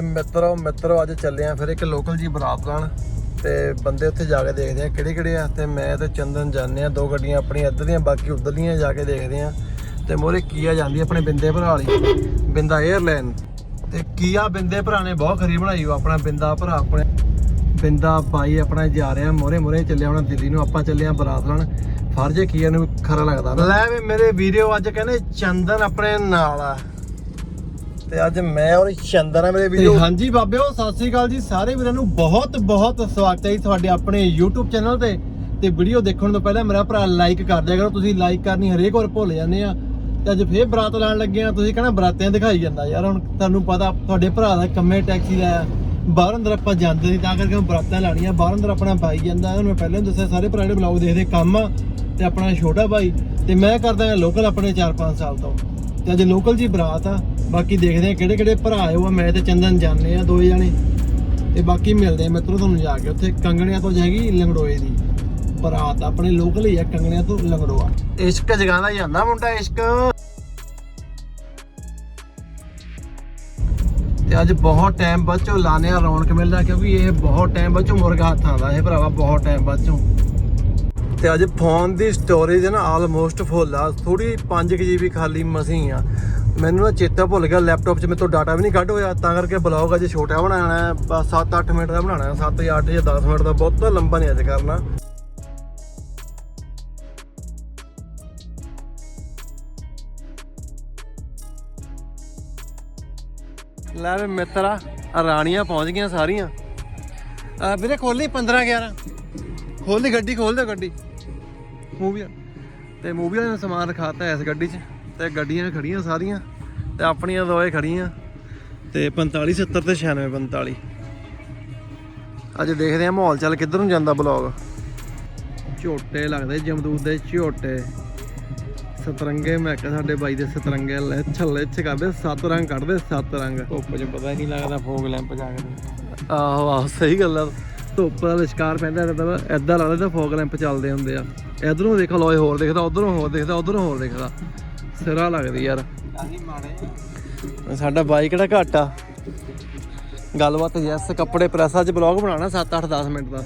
ਤੇ ਮਿੱਤਰੋ ਮਿੱਤਰੋ, ਅੱਜ ਚੱਲੇ ਆ ਫਿਰ ਇੱਕ ਲੋਕਲ ਜੀ ਬਰਾਤ ਲਾਣ ਤੇ ਬੰਦੇ ਉੱਥੇ ਜਾ ਕੇ ਦੇਖਦੇ ਆ ਕਿਹੜੇ ਕਿਹੜੇ ਆ ਤੇ ਮੈਂ ਤੇ ਚੰਦਨ ਜਾਂਦੇ ਆ, ਦੋ ਗੱਡੀਆਂ ਆਪਣੀਆਂ ਇੱਧਰ ਦੀਆਂ, ਬਾਕੀ ਉੱਧਰ ਦੀਆਂ ਜਾ ਕੇ ਦੇਖਦੇ ਆ ਤੇ ਮੋਰੇ ਕੀਆ ਜਾਂਦੀ ਆਪਣੇ ਬਿੰਦੇ ਭਰਾ ਵਾਲੀ, ਬਿੰਦਾ 에ਅਰਲਾਈਨ ਤੇ ਕੀਆ ਬਿੰਦੇ ਭਰਾ ਨੇ ਬਹੁਤ ਖਰੀ ਬਣਾਈ ਉਹ ਆਪਣਾ ਬਿੰਦਾ ਭਰਾ ਆਪਣੇ, ਬਿੰਦਾ ਭਾਈ ਆਪਣਾ ਜਾ ਰਿਹਾ ਮੋਰੇ ਮੋਰੇ ਚੱਲਿਆ ਹੁਣ ਦਿੱਲੀ ਨੂੰ, ਆਪਾਂ ਚੱਲੇ ਆ ਬਰਾਤ ਲਾਣ ਫਰਜ਼ ਕੀਆ ਨੂੰ ਖਰਾ ਲੱਗਦਾ ਨਾ। ਲੈ ਵੀ ਮੇਰੇ ਵੀਡੀਓ ਅੱਜ ਕਹਿੰਦੇ ਚੰਦਨ ਆਪਣੇ ਨਾਲ ਆ ਤੇ ਅੱਜ ਮੈਂ ਔਰ ਚੰਦਨ ਆ ਮੇਰੇ ਵੀਡੀਓ ਹਾਂਜੀ ਬਾਬਿਓ ਸਤਿ ਸ੍ਰੀ ਅਕਾਲ ਜੀ। ਸਾਰੇ ਵੀਰਾਂ ਨੂੰ ਬਹੁਤ ਬਹੁਤ ਸਵਾਗਤ ਹੈ ਜੀ ਤੁਹਾਡੇ ਆਪਣੇ YouTube ਚੈਨਲ ਤੇ। ਤੇ ਵੀਡੀਓ ਦੇਖਣ ਤੋਂ ਪਹਿਲਾਂ ਮੇਰਾ ਭਰਾ ਲਾਈਕ ਕਰ ਦਿਆ ਕਰੋ। ਤੁਸੀਂ ਲਾਈਕ ਕਰਨੀ ਹਰੇਕ ਵਾਰ ਭੁੱਲ ਜਾਂਦੇ ਆ। ਤੇ ਅੱਜ ਫੇਰ ਬਰਾਤ ਲਾਣ ਲੱਗੇ ਆ। ਤੁਸੀਂ ਕਹਿੰਦਾ ਬਰਾਤਿਆਂ ਦਿਖਾਈ ਜਾਂਦਾ ਯਾਰ। ਹੁਣ ਤੁਹਾਨੂੰ ਪਤਾ ਤੁਹਾਡੇ ਭਰਾ ਦਾ ਕੰਮੇ ਟੈਕਸੀ ਲਾਇਆ ਬਾਹਰ ਅੰਦਰ ਆਪਾਂ ਜਾਂਦੇ ਨਹੀਂ ਤਾਂ ਕਰਕੇ ਬਰਾਤਾਂ ਲਾਣੀਆਂ ਬਾਹਰ ਅੰਦਰ ਆਪਣਾ ਬਾਈ ਜਾਂਦਾ ਉਹਨੂੰ ਮੈਂ ਪਹਿਲਾਂ ਦੱਸਿਆ ਸਾਰੇ ਭਰਾ ਜਿਹੜੇ ਬਲੌਗ ਦੇਖਦੇ ਕੰਮ ਆ। ਤੇ ਆਪਣਾ ਛੋਟਾ ਭਾਈ। ਤੇ ਮੈਂ ਕਰਦਾ ਲੋਕਲ ਆਪਣੇ 4-5 ਸਾਲ ਤੋਂ। ਤੇ ਅੱਜ ਲੋਕਲ ਜੀ ਬਰਾਤ ਆ, ਬਾਕੀ ਦੇਖਦੇ ਆ ਕਿਹੜੇ ਕਿਹੜੇ ਭਰਾ ਆਏ ਆ, ਮੈਂ ਤੇ ਚੰਦਨ ਜਾਣੇ ਆ ਦੋ ਜਾਣੇ। ਤੇ ਬਾਕੀ ਮਿਲਦੇ ਆ ਮਿੱਤਰੋ ਤੁਹਾਨੂੰ ਜਾ ਕੇ, ਉੱਥੇ ਕੰਗਣਿਆਂ ਤੋਂ ਜਾਏਗੀ ਲੰਗੜੋਏ ਦੀ। ਬਰਾਤ ਆਪਣੇ ਲੋਕਲ ਹੀ ਆ, ਕੰਗਣਿਆਂ ਤੋਂ ਲੰਗੜੋਆ। ਇਸ਼ਕ ਜਗਾਣਾ ਜਾਂਦਾ ਮੁੰਡਾ, ਇਸ਼ਕ। ਤੇ ਅੱਜ ਬਹੁਤ ਟਾਈਮ ਬਾਅਦ ਚੋਂ ਲਾਣੇ ਆ ਰੌਣਕ ਮਿਲਦਾ, ਕਿਉਂਕਿ ਇਹ ਬਹੁਤ ਟਾਈਮ ਬਾਅਦ ਚੋਂ ਮੁਰਗਾ ਹੱਥ ਆਉਂਦਾ ਇਹ ਭਰਾਵਾ ਬਹੁਤ ਟਾਈਮ ਬਾਅਦ ਚੋਂ ਤੇ ਅੱਜ ਫੋਨ ਦੀ ਸਟੋਰੇਜ ਨਾ ਆਲਮੋਸਟ ਫੁੱਲ ਆ। ਥੋੜੀ 5 ਜੀਬੀ ਖਾਲੀ ਮਸੀਂ ਆ। ਮੈਨੂੰ ਨਾ ਚੇਤਾ ਭੁੱਲ ਗਿਆ ਲੈਪਟਾਪ 'ਚ ਮੇਰੇ ਤੋਂ ਡਾਟਾ ਵੀ ਨਹੀਂ ਕੱਢ ਹੋਇਆ। ਤਾਂ ਕਰਕੇ ਬਲੌਗ ਅੱਜ ਛੋਟਾ ਬਣਾਉਣਾ ਹੈ। ਬਸ 7-8 ਮਿੰਟ ਦਾ ਬਣਾਉਣਾ ਹੈ। 7 ਜਾਂ 8 ਜਾਂ 10 ਮਿੰਟ ਦਾ ਬਹੁਤਾ ਲੰਬਾ ਨਹੀਂ ਅੱਜ ਕਰਨਾ। ਲੈ ਵੀ ਮਿੱਤਰਾ ਰਾਣੀਆਂ ਪਹੁੰਚ ਗਈਆਂ ਸਾਰੀਆਂ। ਵੀਰੇ ਖੋਲੀ 15 11 ਖੋਲ ਦੀ ਗੱਡੀ ਖੋਲ ਦੇ ਗੱਡੀ। ਮੂਵੀ ਤੇ ਮੂਵੀ ਵਾਲੇ ਨੇ ਸਮਾਨ ਰਖਾਤਾ ਇਸ ਗੱਡੀ 'ਚ। ਤੇ ਗੱਡੀਆਂ ਖੜੀਆਂ ਸਾਰੀਆਂ। ਤੇ ਆਪਣੀਆਂ ਦੋਏ ਖੜੀਆਂ। ਤੇ 45 70 ਤੇ 96 45 ਅੱਜ ਦੇਖਦੇ ਆ ਮਾਹੌਲ ਚੱਲ ਕਿੱਧਰ ਨੂੰ ਜਾਂਦਾ ਬਲੌਗ। ਝੋਟੇ ਲੱਗਦੇ ਜਮਦੂਦ ਦੇ ਝੋਟੇ। ਸਤਰੰਗੇ ਮੈਂ ਕਿਹਾ ਸਾਡੇ ਬਾਈ ਦੇ ਸਤਰੰਗੇ ਲੈ ਛੱਲੇ ਚ ਕਰਦੇ ਸੱਤ ਰੰਗ ਕੱਢਦੇ ਸੱਤ ਰੰਗ। ਧੁੱਪ 'ਚ ਪਤਾ ਨਹੀਂ ਲੱਗਦਾ ਫੋਗ ਲੈਂਪ ਜਾ ਕੇ। ਆਹੋ ਆਹੋ ਸਹੀ ਗੱਲ ਆ। ਧੁੱਪ ਦਾ ਵਿਚਕਾਰ ਪੈਂਦਾ ਰਹਿੰਦਾ ਵਾ ਐਦਾਂ ਲੱਗਦਾ ਤਾਂ ਫੋਗ ਲੈਂਪ ਚੱਲਦੇ ਹੁੰਦੇ ਆ। ਇਧਰੋਂ ਦੇਖ ਲੋਏ ਹੋਰ ਦੇਖਦਾ ਉਧਰੋਂ ਹੋਰ ਦੇਖਦਾ ਉਧਰੋਂ ਹੋਰ ਦੇਖਦਾ। ਸਿਰਾ ਲੱਗਦੀ ਯਾਰ। ਸਾਡਾ ਬਾਈ ਕਿਹੜਾ ਘੱਟ ਆ? ਗੱਲਬਾਤ ਯੈਸ ਕੱਪੜੇ ਪ੍ਰੈਸਾਂ 'ਚ ਬਲੌਗ ਬਣਾਉਣਾ 7 8 10 ਮਿੰਟ ਦਾ।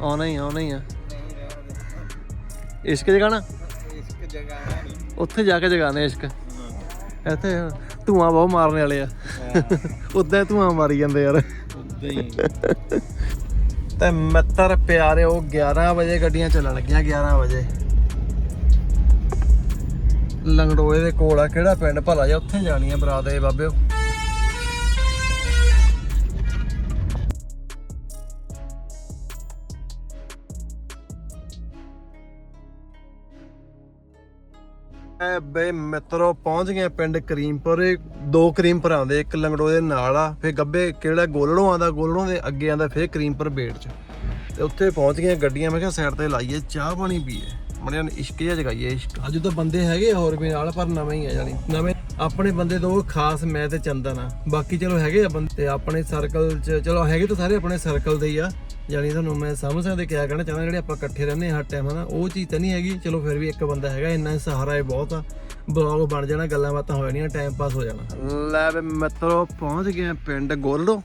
ਆਉਣਾ ਹੀ ਆਉਣਾ ਹੀ ਆ। ਇਸ਼ਕ ਜਗਾਣਾ ਇਸ਼ਕ ਨਹੀਂ। ਉੱਥੇ ਜਾ ਕੇ ਜਗਾਣੇ ਇਸ਼ਕ। ਇੱਥੇ ਧੂਆਂ ਬਹੁਤ ਮਾਰਨ ਵਾਲੇ ਆ। ਉਦਾਂ ਧੂਆਂ ਮਾਰੀ ਜਾਂਦੇ ਯਾਰ। ਉਦਾਂ ਹੀ। ਤੇ ਮਿੱਤਰ ਪਿਆਰਿਓ 11 ਵਜੇ ਗੱਡੀਆਂ ਚੱਲਣ ਲੱਗੀਆਂ 11 ਵਜੇ। ਲੰਗੜੋਏ ਦੇ ਕੋਲ ਆ, ਕਿਹੜਾ ਪਿੰਡ? ਭਲਾ ਜਾ ਉੱਥੇ ਜਾਣੀ ਆ ਬਰਾਤ ਦੇ ਬਾਬਿਓ। ਬੇ ਮਿੱਤਰੋ, ਪਹੁੰਚ ਗਏ ਪਿੰਡ ਕਰੀਮਪੁਰ। ਦੋ ਕਰੀਮਪੁਰ ਆਉਂਦੇ ਇੱਕ ਲੰਗੜੋਏ ਦੇ ਨਾਲ ਆ। ਫਿਰ ਗੱਬੇ, ਕਿਹੜਾ ਗੋਲੜੋਂ ਆਉਂਦਾ, ਗੋਲੜੋਂ ਦੇ ਅੱਗੇ ਆਉਂਦਾ, ਫਿਰ ਕਰੀਮਪੁਰ ਬੇੜ ਚ। ਤੇ ਉੱਥੇ ਪਹੁੰਚ ਗਏ ਗੱਡੀਆਂ, ਮੈਂ ਕਿਹਾ ਸਾਈਡ ਤੇ ਲਾਈਏ, ਚਾਹ ਪਾਣੀ ਪੀਏ। ਮੜਿਆ ਇਸ਼ਕ ਜਿਹਾ ਜਗਾਈਏ, ਇਸ਼ਕ। ਅੱਜ ਤਾਂ ਬੰਦੇ ਹੈਗੇ ਹੋਰ ਵੀ ਨਾਲ, ਪਰ ਨਵੇਂ ਹੀ ਆ ਜਾਨੀ ਨਵੇਂ, ਆਪਣੇ ਬੰਦੇ ਦੋ ਖਾਸ ਮੈਂ ਤੇ ਚੰਦਨ ਆ। ਬਾਕੀ ਚਲੋ ਹੈਗੇ ਆ ਬੰਦੇ ਆਪਣੇ ਸਰਕਲ ਚ, ਚਲੋ ਹੈਗੇ ਤਾਂ ਸਾਰੇ ਆਪਣੇ ਸਰਕਲ ਦੇ ਹੀ ਆ। ਜਾਨੀ ਤੁਹਾਨੂੰ ਮੈਂ ਸਮਝ ਸਕਦੇ ਕਿਆ ਕਹਿਣਾ ਚਾਹੁੰਦਾ ਜਿਹੜੇ ਆਪਾਂ ਇਕੱਠੇ ਰਹਿੰਦੇ ਹਾਂ ਹਰ ਟਾਈਮ ਹਨਾ ਉਹ ਚੀਜ਼ ਤਾਂ ਨਹੀਂ ਹੈਗੀ ਚਲੋ ਫਿਰ ਵੀ ਇੱਕ ਬੰਦਾ ਹੈਗਾ ਇੰਨਾ ਸਹਾਰਾ ਇਹ ਬਹੁਤ ਆ। ਬਲੌਗ ਬਣ ਜਾਣਾ ਗੱਲਾਂ ਬਾਤਾਂ ਹੋ ਜਾਣੀਆਂ ਟਾਈਮ ਪਾਸ ਹੋ ਜਾਣਾ। ਲੈ ਵੇ ਮਿੱਤਰੋ ਪਹੁੰਚ ਗਏ ਪਿੰਡ ਗੋਲੜੋ